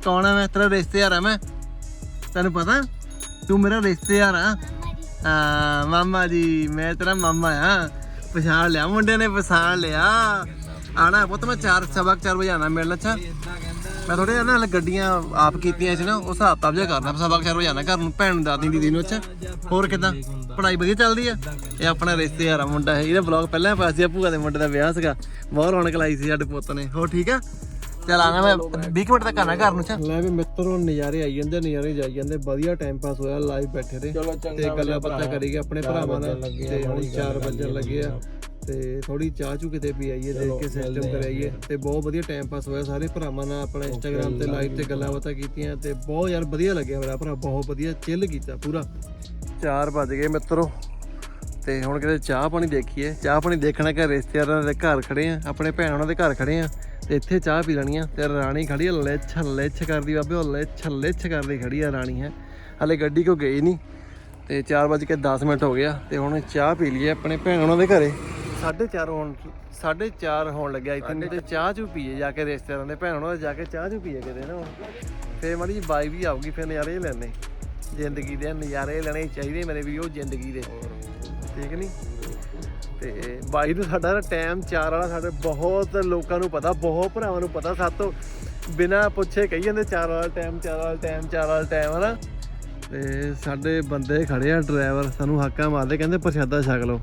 ਕੌਣ ਆ ਮੈਂ? ਤੇਰਾ ਰਿਸ਼ਤੇਦਾਰ ਆ ਮੈਂ। ਤੈਨੂੰ ਪਤਾ? ਤੂੰ ਮੇਰਾ ਰਿਸ਼ਤੇਦਾਰ ਆ। ਹਾਂ, ਮਾਮਾ ਜੀ, ਮੈਂ ਤੇਰਾ ਮਾਮਾ ਆ। ਪਛਾਣ ਲਿਆ, ਮੁੰਡੇ ਨੇ ਪਛਾਣ ਲਿਆ। ਆਣਾ ਪੁੱਤ, ਮੈਂ 4 ਸਵਾ 4 ਵਜੇ ਆਣਾ ਮਿਲਣ ਅੱਛਾ? ਮੈਂ ਥੋੜੇ ਜਿਹਾ ਨਾ ਗੱਡੀਆਂ ਆਪ ਕੀਤੀਆਂ ਸੀ ਨਾ ਉਸ ਹਿਸਾਬ ਤਾਬ ਜਿਹਾ ਕਰਨਾ 4 ਵਜੇ ਆਣਾ ਘਰ ਨੂੰ ਭੈਣ ਨੂੰ ਦਾਦੀ ਦੀਦੀ ਨੂੰ ਅੱਛਾ ਹੋਰ ਕਿਦਾਂ? ਪੜ੍ਹਾਈ ਵਧੀਆ ਚੱਲਦੀ ਆ? ਇਹ ਆਪਣਾ ਰਿਸ਼ਤੇਦਾਰ ਆ ਮੁੰਡਾ ਇਹ ਇਹਦਾ ਵਲੌਗ ਪਹਿਲਾਂ ਪਾਸ ਸੀ ਭੂਆ ਦੇ ਮੁੰਡੇ ਦਾ ਵਿਆਹ ਸੀਗਾ। ਬਹੁਤ ਰੌਣਕ ਲਾਈ ਸੀ ਸਾਡੇ ਪੁੱਤ ਨੇ। ਹੋਰ ਠੀਕ ਆ? ਚਲ ਆਣਾ ਮੈਂ 20 ਮਿੰਟ ਤੱਕ ਆਣਾ ਘਰ ਨੂੰ ਚਾ ਲੈ ਵੀ ਮਿੱਤਰੋ ਨਜ਼ਾਰੇ ਆਈ ਜਾਂਦੇ ਨਜ਼ਾਰੇ ਜਾਈ ਜਾਂਦੇ ਵਧੀਆ ਟਾਈਮ ਪਾਸ ਹੋਇਆ ਲਾਈਵ ਬੈਠੇ ਤੇ ਚਲੋ ਤੇ ਚੰਗਾ ਗੱਲਾਂ ਬਾਤਾਂ ਕਰੀ ਗਏ ਆਪਣੇ ਭਰਾਵਾਂ ਨਾਲ। ਤੇ ਹੁਣ 4 ਵਜਣ ਲੱਗੇ ਆ। ਤੇ ਥੋੜੀ ਚਾਹ ਚੂ ਕਿਤੇ ਪੀ ਆਈਏ ਦੇਖ ਕੇ ਸਿਸਟਮ ਕਰਾਈਏ। ਤੇ ਬਹੁਤ ਵਧੀਆ ਟਾਈਮ ਪਾਸ ਹੋਇਆ ਸਾਰੇ ਭਰਾਵਾਂ ਨਾਲ ਆਪਣਾ ਇੰਸਟਾਗ੍ਰam ਤੇ ਲਾਈਵ ਤੇ ਗੱਲਾਂ ਬਾਤਾਂ ਕੀਤੀਆਂ ਤੇ ਬਹੁਤ ਯਾਰ ਵਧੀਆ ਲੱਗਿਆ ਮੇਰਾ ਭਰਾ ਬਹੁਤ ਵਧੀਆ ਚਿੱਲ ਕੀਤਾ ਪੂਰਾ। 4 ਵਜ ਗਏ ਮਿੱਤਰੋ ਤੇ ਹੁਣ ਕਿਤੇ ਚਾਹ ਪਾਣੀ ਦੇਖੀਏ। ਚਾਹ ਪਾਣੀ ਦੇਖਣਾ ਕਿ ਰਿਸ਼ਤੇਦਾਰਾਂ ਦੇ ਘਰ ਖੜੇ ਆ ਆਪਣੇ ਭੈਣ ਉਹਨਾਂ ਦੇ ਘਰ ਖੜੇ ਆ ਤੇ ਇੱਥੇ ਚਾਹ ਪੀ ਲੈਣੀ ਆ ਤੇ ਰਾਣੀ ਖੜੀ ਆ ਲਿੱਛ ਲਿੱਛ ਕਰਦੀ ਬਾਬੇ ਉਹ ਲਿੱਛ ਲਿੱਛ ਕਰਦੀ ਖੜੀ ਆ ਰਾਣੀ ਹੈ। ਹਲੇ ਗੱਡੀ ਕੋ ਗਈ ਨਹੀਂ ਤੇ 4 ਵਜ ਕੇ 10 ਮਿੰਟ ਹੋ ਗਿਆ ਤੇ ਹੁਣ ਚਾਹ ਪੀ ਲਈਏ ਆਪਣੇ ਭੈਣ ਉਹਨਾਂ ਦੇ ਘਰੇ। 4:30 ਹੋਣ 4:30 ਹੋਣ ਲੱਗਿਆ ਇੱਥੇ। ਤੇ ਚਾਹ ਚੂ ਪੀਏ ਜਾ ਕੇ ਰਿਸ਼ਤੇਦਾਰਾਂ ਦੇ ਭੈਣ ਉਹਨਾਂ ਦੇ ਜਾ ਕੇ ਚਾਹ ਚੂ ਪੀਏ ਕਿਤੇ ਨਾ। ਫੇਰ ਮਾੜੀ ਜੀ ਬਾਈ ਵੀ ਆਊਗੀ ਫੇਰ ਨਜ਼ਾਰੇ ਲੈਣੇ। ਜ਼ਿੰਦਗੀ ਦੇ ਨਜ਼ਾਰੇ ਲੈਣੇ ਚਾਹੀਦੇ ਮੇਰੇ ਵੀ ਉਹ ਜ਼ਿੰਦਗੀ ਦੇ। ਠੀਕ ਨਹੀਂ? ਤੇ ਬਾਈ ਨੂੰ ਸਾਡਾ ਟਾਈਮ ਚਾਰ ਵਾਲਾ ਸਾਡੇ ਬਹੁਤ ਲੋਕਾਂ ਨੂੰ ਪਤਾ ਬਹੁਤ ਭਰਾਵਾਂ ਨੂੰ ਪਤਾ। ਸਾਤੋਂ ਬਿਨਾ ਪੁੱਛੇ ਕਹੀ ਜਾਂਦੇ ਚਾਰ ਵਾਲਾ ਟਾਈਮ ਚਾਰ ਵਾਲਾ ਟਾਈਮ ਚਾਰ ਵਾਲਾ ਟਾਈਮ ਹਨਾ? ਤੇ ਸਾਡੇ ਬੰਦੇ ਖੜੇ ਆ ਡਰਾਈਵਰ ਸਾਨੂੰ ਹਾਕਾਂ ਮਾਰਦੇ ਕਹਿੰਦੇ ਪ੍ਰਸ਼ਾਦਾ ਛਕ ਲਓ।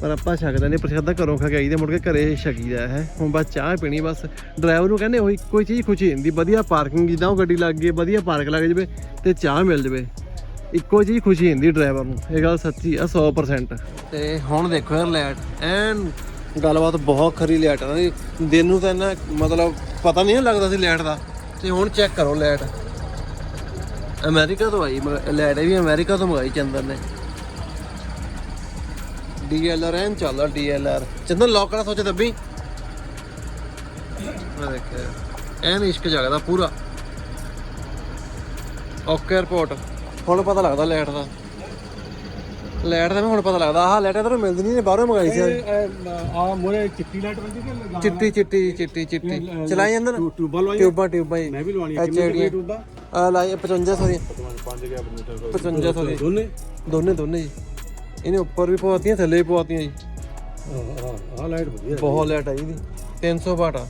ਪਰ ਆਪਾਂ ਛਕਦੇ ਨਹੀਂ, ਪ੍ਰਸ਼ਾਦਾ ਘਰੋਂ ਖਾ ਕੇ ਆਈਦੇ, ਮੁੜ ਕੇ ਘਰੇ ਛਕੀਦਾ ਹੈ। ਹੁਣ ਬਸ ਚਾਹ ਪੀਣੀ, ਬਸ ਡਰਾਈਵਰ ਨੂੰ ਕਹਿੰਦੇ ਉਹੀ ਕੋਈ ਚੀਜ਼ ਖੁਸ਼ੀ ਹੁੰਦੀ, ਵਧੀਆ ਪਾਰਕਿੰਗ ਜਿੱਦਾਂ ਉਹ ਗੱਡੀ ਲੱਗ ਗਈ, ਵਧੀਆ ਪਾਰਕ ਲੱਗ ਜਵੇ ਤੇ ਚਾਹ ਮਿਲ ਜਵੇ। ਇੱਕੋ ਚੀਜ਼ ਖੁਸ਼ੀ ਹੁੰਦੀ ਡਰਾਈਵਰ ਨੂੰ, ਇਹ ਗੱਲ ਸੱਚੀ ਆ 100% ਤੇ ਹੁਣ ਦੇਖੋ ਯਾਰ ਲੈਟ ਐਨ ਗੱਲਬਾਤ ਬਹੁਤ ਖਰੀ ਲੈਟ ਆ ਦਿਨ ਨੂੰ ਤਾਂ ਇਹਨਾਂ ਮਤਲਬ ਪਤਾ ਨਹੀਂ ਲੱਗਦਾ ਸੀ ਲੈਟ ਦਾ। ਤੇ ਹੁਣ ਚੈੱਕ ਕਰੋ ਲੈਟ ਅਮਰੀਕਾ ਤੋਂ ਆਈ ਲਾਈਟ ਵੀ ਅਮਰੀਕਾ ਤੋਂ ਮੰਗਾਈ ਚੰਦਰ ਨੇ। ਡੀਐਲਆਰ ਐਨ ਚੱਲਦਾ ਡੀਐਲਆਰ। ਚੰਦਰ ਲੌਕ ਕਰਾ ਸੋਚੇ ਦੱਬੀ? ਮੈਂ ਦੇਖਿਆ। ਐਨ ਇਸ਼ਕ ਜਗਦਾ ਪੂਰਾ। ਓਕੇ 에어ਪੋਰਟ ਹੁਣ ਪਤਾ ਲੱਗਦਾ ਲਾਈਟ ਦਾ। ਲਾਈਟ ਦਾ ਹੁਣ ਪਤਾ ਲੱਗਦਾ। ਆਹ ਲਾਈਟ ਇਧਰੋਂ ਮਿਲਦੀ ਨਹੀਂ ਬਾਹਰੋਂ ਮੰਗਾਈ ਸੀ। ਆ ਮੋਰੇ ਚਿੱਟੀ ਲਾਈਟ ਬੰਦੀ ਕਿ ਲਗਾ ਚਿੱਟੀ ਚਿੱਟੀ ਚਿੱਟੀ ਚਿੱਟੀ। ਚਲਾਈ ਜਾਂਦਾ ਨਾ? ਟਿਊਬਲ ਵਾਲੀ ਟਿਊਬਾਂ ਟਿਊਬਾਂ ਹੀ। ਮੈਂ ਵੀ ਲਵਾਉਣੀ ਇਹ ਜਿਹੜੀਆਂ ਟਿਊਬਾ ਆ ਲਾਈ 5500 ਦੀ। 5 ਗਿਆ 5500 ਦੀ। ਦੋਨੇ? ਦੋਨੇ ਦੋਨੇ ਜੀ। ਇਹਨੇ ਉੱਪਰ ਵੀ ਪਵਾਤੀਆਂ ਥੱਲੇ ਵੀ ਪਵਾਤੀਆਂ ਜੀ। ਆ ਆ ਲਾਈਟ ਵਧੀਆ ਬਹੁਤ ਲਾਈਟ ਆਈ ਦੀ 300 ਵਾਟ ਆ।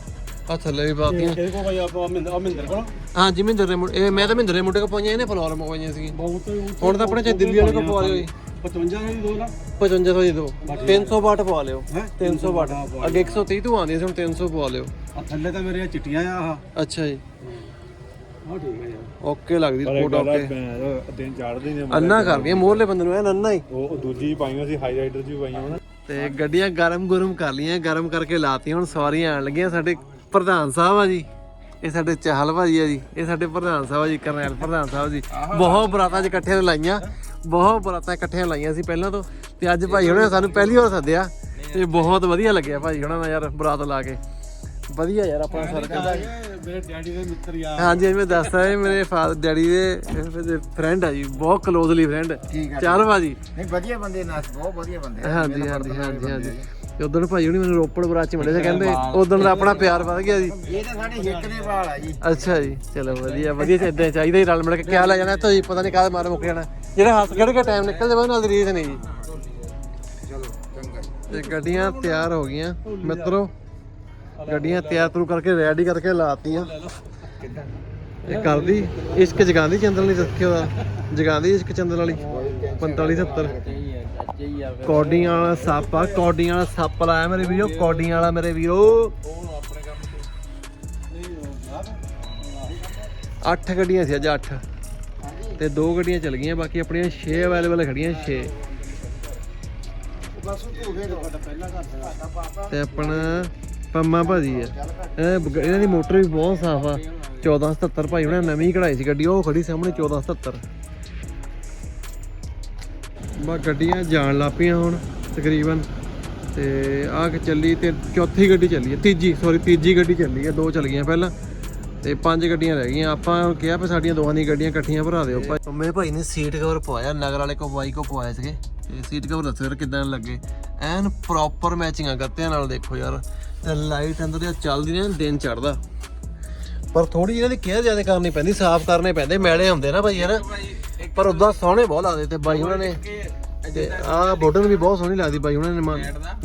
ਆਹ ਥੱਲੇ ਵੀ ਪਵਾਤੀਆਂ। ਇਹ ਕੋ ਭਾਈ ਆਪਾਂ ਮਿੰਦਰ ਆ ਮਿੰਦਰ ਕੋਲ। ਹਾਂ ਜੀ ਮਹਿੰਦਰ ਦੇ ਮੁੰਡੇ ਇਹ ਮੈਂ ਤਾਂ ਮਹਿੰਦਰ ਦੇ ਮੁੰਡੇ ਕੋ ਪਵਾਈਆਂ ਇਹਨੇ ਫਲੋਰ ਮਗਵਾਈਆਂ ਸੀ ਬਹੁਤ ਹੁਣ ਤਾਂ ਆਪਣੇ ਚਾਹੇ ਦਿੱਲੀ ਵਾਲੇ ਕੋ ਪਵਾ ਲਿਓ ਜੀ। 55 ਦੀ ਦੋ ਲਾ 5500 ਦੀ ਦੋ। 300 ਵਾਟ ਪਵਾ ਲਿਓ। ਹੈਂ? 300 ਵਾਟ। ਅੱਗੇ 130 ਤੋਂ ਆਉਂਦੀ ਸੀ ਹੁਣ 300 ਪਵਾ ਲਿਓ। ਆ ਥੱਲੇ ਤਾਂ ਮੇਰੇ ਚਿੱਟੀਆਂ ਆ ਆਹ। ਅੱਛਾ ਜੀ। ਠੀਕ ਹੈ ਯਾਰ ਓਕੇ ਲੱਗਦੀ ਰਿਪੋਰਟ ਓਕੇ। ਦਿਨ ਚੜਦੇ ਨੇ ਅੰਨਾ ਕਰਦੀਆਂ ਮੋਰਲੇ ਬੰਦੇ ਨੂੰ ਐ ਅੰਨਾ ਹੀ। ਉਹ ਦੂਜੀ ਪਾਈਆਂ ਸੀ ਹਾਈਲਾਈਟਰ ਜੀ ਪਾਈਆਂ ਉਹਨਾਂ ਤੇ ਗੱਡੀਆਂ ਗਰਮ ਗਰਮ ਕਰ ਲੀਆਂ ਗਰਮ ਕਰਕੇ ਲਾਤੀਆਂ ਹੁਣ ਸਵਾਰੀਆਂ ਆਣ ਲੱਗੀਆਂ। ਸਾਡੇ ਪ੍ਰਧਾਨ ਸਾਹਿਬ ਆ ਜੀ। ਇਹ ਸਾਡੇ ਚਾਹਲ ਭਾਜੀ ਆ ਜੀ। ਇਹ ਸਾਡੇ ਪ੍ਰਧਾਨ ਸਾਹਿਬ ਆ ਜੀ ਕਰਨੈਲ ਪ੍ਰਧਾਨ ਸਾਹਿਬ ਜੀ। ਬਹੁਤ ਬਰਾਤਾਂ 'ਚ ਇਕੱਠੇ ਲਾਈਆਂ। ਬਹੁਤ ਬਰਾਤਾਂ ਇਕੱਠੀਆਂ ਲਾਈਆਂ ਸੀ ਪਹਿਲਾਂ ਤੋਂ। ਤੇ ਅੱਜ ਭਾਈ ਹੁਣੇ ਸਾਨੂੰ ਪਹਿਲੀ ਵਾਰ ਸੱਦਿਆ। ਤੇ ਬਹੁਤ ਵਧੀਆ ਲੱਗਿਆ ਭਾਈ ਹੁਣਾਂ ਨਾਲ ਯਾਰ ਬਰਾਤ ਲਾ ਕੇ। ਵਧੀਆ ਯਾਰ ਆਪਣਾ ਸਰਕਲ ਦਾ ਮੇਰੇ ਡੈਡੀ ਦੇ ਮਿੱਤਰ ਯਾਰ ਹਾਂਜੀ ਜਿਵੇਂ ਦੱਸਦਾ ਇਹ ਮੇਰੇ ਫਾਦਰ ਡੈਡੀ ਦੇ ਫਰੈਂਡ ਆ ਜੀ ਬਹੁਤ ਕਲੋਜ਼ਲੀ ਫਰੈਂਡ ਚਾਹਲ ਭਾਜੀ ਨਹੀਂ ਵਧੀਆ ਬੰਦੇ ਨਾਲ ਬਹੁਤ ਵਧੀਆ ਬੰਦੇ। ਹਾਂਜੀ ਹਾਂਜੀ ਹਾਂਜੀ ਹਾਂਜੀ। ਤੇ ਉਦੋਂ ਭਾਈ ਹੁਣੀ ਮੈਨੂੰ ਰੋਪੜ ਬਰਾਚ ਮਿਲੇ ਸੀ ਕਹਿੰਦੇ ਉਦੋਂ ਦਾ ਆਪਣਾ ਪਿਆਰ ਵਧ ਗਿਆ ਜੀ। ਇਹ ਤਾਂ ਸਾਡੇ ਹਿੱਕ ਦੇ ਵਾਲ ਆ ਜੀ। ਅੱਛਾ ਜੀ ਚਲੋ ਵਧੀਆ ਵਧੀਆ ਚਾਹੀਦਾ ਚਾਹੀਦਾ ਹੀ ਰਲ ਮਿਲ ਕੇ ਕਿਆ ਲੈ ਜਾਣਾ ਜੀ ਪਤਾ ਨਹੀਂ ਕਾਹਦੇ ਮਾਰ ਮੁੱਕ ਜਾਣਾ। ਜਿਹੜਾ ਹੱਸ ਖੜ ਕੇ ਟਾਈਮ ਨਿਕਲ ਜਾਵੇ ਨਾਲ ਦੀ ਰੀਸ ਨਹੀਂ ਜੀ। ਤੇ ਗੱਡੀਆਂ ਤਿਆਰ ਹੋ ਗਈਆਂ ਮਿੱਤਰੋ। ਗੱਡੀਆਂ ਤਿਆਰ ਤਰੂ ਕਰਕੇ ਰੈਡੀ ਕਰਕੇ ਲਾਤੀਆਂ। ਇਹ ਕਰਦੀ, ਇਸ਼ਕ ਜਗਾਂਦੀ ਚੰਦਨ ਵਾਲੀ ਰੱਖਿਓ ਦਾ ਜਗਾਂਦੀ ਇਸ਼ਕ ਚੰਦਨ ਵਾਲੀ। 45 70 ਕੌਡੀਆਂ ਵਾਲਾ ਸੱਪ ਆ ਕੌਡੀਆਂ ਵਾਲਾ ਸੱਪ ਲਾਇਆ ਮੇਰੇ ਵੀਰੋ, ਕੌਡੀਆਂ ਵਾਲਾ ਮੇਰੇ ਵੀਰੋ। ਅੱਠ ਗੱਡੀਆਂ ਸੀ ਅੱਜ ਅੱਠ। ਤੇ ਦੋ ਗੱਡੀਆਂ ਚੱਲ ਗਈਆਂ, ਬਾਕੀ ਆਪਣੀਆਂ 6 ਅਵੇਲੇਬਲ ਖੜੀਆਂ 6 ਤੇ ਆਪਣਾ ਪੰਮਾ ਭਾਜੀ ਆ। ਇਹ ਇਹਨਾਂ ਦੀ ਮੋਟਰ ਵੀ ਬਹੁਤ ਸਾਫ਼ ਆ। 1477 ਭਾਈ ਉਹਨਾਂ ਨੇ ਨਵੀਂ ਕਢਾਈ ਸੀ ਗੱਡੀ, ਉਹ ਖੜੀ ਸਾਹਮਣੇ 1477 ਬਾ ਗੱਡੀਆਂ ਜਾਣ ਲੱਗ ਪਈਆਂ ਹੁਣ, ਤਕਰੀਬਨ। ਤੇ ਆਹ ਕਿ ਚੱਲੀ ਤੇ ਚੌਥੀ ਗੱਡੀ ਚੱਲੀ ਹੈ ਤੀਜੀ ਸੌਰੀ ਤੀਜੀ ਗੱਡੀ ਚੱਲੀ ਹੈ ਦੋ ਚੱਲ ਗਈਆਂ ਪਹਿਲਾਂ। ਤੇ ਪੰਜ ਗੱਡੀਆਂ ਰਹਿ ਗਈਆਂ। ਆਪਾਂ ਕਿਹਾ ਵੀ ਸਾਡੀਆਂ ਦੋਹਾਂ ਦੀਆਂ ਗੱਡੀਆਂ ਇਕੱਠੀਆਂ ਭਰਾ ਦਿਓ। ਭਾਈ ਮੇਰੇ ਭਾਈ ਨੇ ਸੀਟ ਕਵਰ ਪਵਾਇਆ ਨਗਰ ਵਾਲੇ ਕੋ ਬਾਈ ਕੋ ਪਵਾਏ ਸੀਗੇ। ਤੇ ਸੀਟ ਕਵਰ ਦੱਸੋ ਯਾਰ ਕਿਦਾਂ ਲੱਗੇ। ਐਨ ਪ੍ਰੋਪਰ ਮੈਚਿੰਗ ਆ ਗੱਤਿਆਂ ਨਾਲ ਦੇਖੋ ਯਾਰ। ਤੇ ਲਾਈਟ ਅੰਦਰ ਇਹ ਚੱਲਦੀ ਨੇ ਦਿਨ ਚੜਦਾ ਪਰ ਥੋੜੀ ਇਹਨਾਂ ਦੀ ਕੇਅਰ ਜ਼ਿਆਦਾ ਕਰਨੀ ਪੈਂਦੀ ਸਾਫ਼ ਕਰਨੇ ਪੈਂਦੇ ਮੈਲੇ ਹੁੰਦੇ ਨਾ ਭਾਈ ਯਾਰ। ਪਰ ਉਦਾਂ ਸੋਹਣੇ ਬਹੁਤ ਲੱਗਦੇ ਤੇ ਬਾਈ ਉਹਨਾਂ ਨੇ। ਤੇ ਆਹ ਬੋਟਨ ਵੀ ਬਹੁਤ ਸੋਹਣੀ ਲੱਗਦੀ ਬਾਈ ਉਹਨਾਂ ਨੇ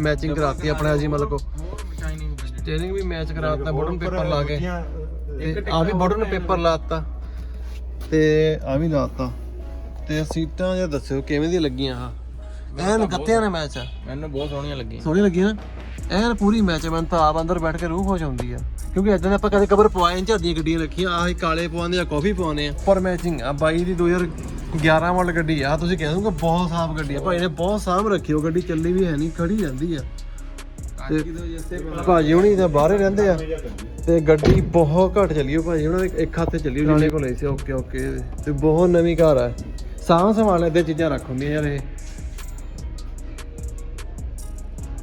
ਮੈਚਿੰਗ ਕਰਾਤੀ ਆਪਣੇ ਅਜੀ ਮਤਲਬ ਕੋ। ਸਟੀਅਰਿੰਗ ਵੀ ਮੈਚ ਕਰਾਤਾ ਬੋਟਨ ਪੇਪਰ ਲਾ ਕੇ। ਤੇ ਆ ਵੀ ਬੋਟਨ ਪੇਪਰ ਲਾਤਾ। ਤੇ ਆ ਵੀ ਲਾਤਾ। ਤੇ ਸੀਟਾਂ ਜੇ ਦੱਸਿਓ ਕਿਵੇਂ ਦੀਆਂ ਲੱਗੀਆਂ ਆ ਐਨ ਗੱਤਿਆਂ ਨੇ ਮੈਚ ਆ। ਮੈਨੂੰ ਬਹੁਤ ਸੋਹਣੀਆਂ ਲੱਗੀਆਂ। ਸੋਹਣੀ ਲੱਗੀ ਨਾ? ਐਨ ਪੂਰੀ ਮੈਚ ਮੈਨੂੰ ਤਾਂ ਆਪ ਅੰਦਰ ਬੈਠ ਕੇ ਰੂਹ ਖੁਸ਼ ਹੁੰਦੀ ਆ। ਕਿਉਂਕਿ ਇਦਾਂ ਦੇ ਆਪਾਂ ਕਦੇ ਕਬਰ ਪਵਾਏ ਨਹੀਂ ਝਾਦੀਆਂ ਗੱਡੀਆਂ ਰੱਖੀਆਂ ਆਹੀ ਕਾਲੇ ਪਵਾਉਂਦੇ ਆ ਕਾਫੀ ਪਵਾਉਂਦੇ ਆ। ਪਰ ਮੈਚਿੰਗ ਆ ਬਾਈ ਦੀ 2011 ਮਾਡਲ ਗੱਡੀ ਆ। ਤੁਸੀਂ ਕਹਿ ਦੋਗੇ ਬਹੁਤ ਸਾਫ਼ ਗੱਡੀ ਆ। ਭਾਈ ਨੇ ਬਹੁਤ ਸਾਂਭ ਰੱਖੀ ਉਹ ਗੱਡੀ ਚੱਲੀ ਵੀ ਹੈ ਨਹੀਂ ਖੜੀ ਰਹਿੰਦੀ ਆ। ਤੇ ਭਾਜੀ ਹੁਣੀ ਤਾਂ ਬਾਹਰੇ ਰਹਿੰਦੇ ਆ। ਤੇ ਗੱਡੀ ਬਹੁਤ ਘੱਟ ਚੱਲੀ ਉਹ ਭਾਜੀ। ਉਹਨਾਂ ਦੇ ਇੱਕ ਹੱਥ ਚੱਲੀ ਨਾਲੇ ਕੋਲੇ ਸੀ ਓਕੇ ਓਕੇ। ਤੇ ਬਹੁਤ ਨਵੀਂ ਕਾਰ ਆ। ਸਾਂਭ ਸੰਭਾਲ ਏਦਾਂ ਚੀਜ਼ਾਂ ਰੱਖ ਹੁੰਦੀਆਂ ਯਾਰ ਇਹ।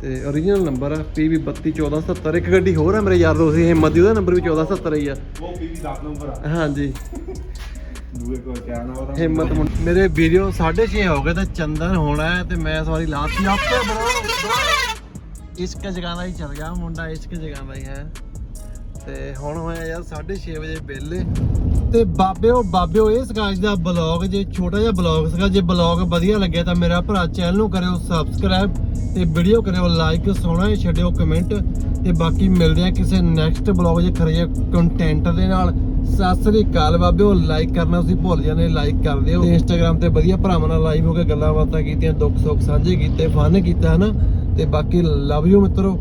ਤੇ origignal ਨੰਬਰ ਆ 321470 ਇੱਕ ਗੱਡੀ ਹੋਰ ਆ ਮੇਰੇ ਯਾਰ ਦੋਸਤ ਦੀ ਹਿੰਮਤ ਦੀ ਉਹਦਾ ਨੰਬਰ ਵੀ 1470 ਹੀ ਆ। ਉਹ ਪੀਵੀ 10 ਨੰਬਰ ਆ। ਹਾਂਜੀ। ਦੂਏ ਕੋਈ ਕਹਿਣਾ ਉਹਦਾ ਹਿੰਮਤ ਮੇਰੇ ਵੀਡੀਓ 6:30 ਹੋ ਗਏ ਤੇ ਚੰਦਨ ਹੋਣਾ ਹੈ ਤੇ ਮੈਂ ਸਵਾਰੀ ਲਾਤੀ। ਆਪੇ ਬਣਾਉਣ ਇਸ਼ਕ ਜਗਾਉਂਦਾ ਹੀ ਚੱਲ ਗਿਆ, ਮੁੰਡਾ ਇਸ਼ਕ ਜਗਾਉਂਦਾ ਹੀ ਹੈ। ਤੇ ਹੁਣ ਹੋਇਆ ਯਾਰ 6:30 ਵਜੇ ਵਿਹਲੇ। ਤੇ ਬਾਬਿਓ ਬਾਬਿਓ, ਇਹ ਸੀਗਾ ਦਾ ਬਲੌਗ ਜੇ ਛੋਟਾ ਜਿਹਾ ਬਲੌਗ ਸੀਗਾ, ਜੇ ਬਲੌਗ ਵਧੀਆ ਲੱਗਿਆ ਤਾਂ ਮੇਰਾ ਭਰਾ ਚੈਨਲ ਨੂੰ ਕਰਿਓ ਸਬਸਕ੍ਰਾਈਬ ਤੇ ਵੀਡੀਓ ਕਰਿਓ ਲਾਈਕ ਸੋਹਣਾ ਛੱਡਿਓ ਕਮੈਂਟ ਤੇ ਬਾਕੀ ਮਿਲਦੇ ਆ ਕਿਸੇ ਨੈਕਸਟ ਬਲੌਗ ਜੇ ਖਰੇ ਕੰਟੈਂਟ ਦੇ ਨਾਲ। ਸਤਿ ਸ੍ਰੀ ਅਕਾਲ ਬਾਬਿਓ ਲਾਈਕ ਕਰਨਾ ਤੁਸੀਂ ਭੁੱਲ ਜਾਂਦੇ ਲਾਈਕ ਕਰ ਦਿਓ। ਤੇ ਇੰਸਟਾਗ੍ਰam ਤੇ ਵਧੀਆ ਭਰਾਵਾਂ ਨਾਲ ਲਾਈਵ ਹੋ ਕੇ ਗੱਲਾਂ ਬਾਤਾਂ ਕੀਤੀਆਂ ਦੁੱਖ ਸੁੱਖ ਸਾਂਝੇ ਕੀਤੇ ਫਨ ਕੀਤਾ, ਹਨਾ? ਤੇ ਬਾਕੀ ਲਵ ਯੂ ਮਿੱਤਰੋ।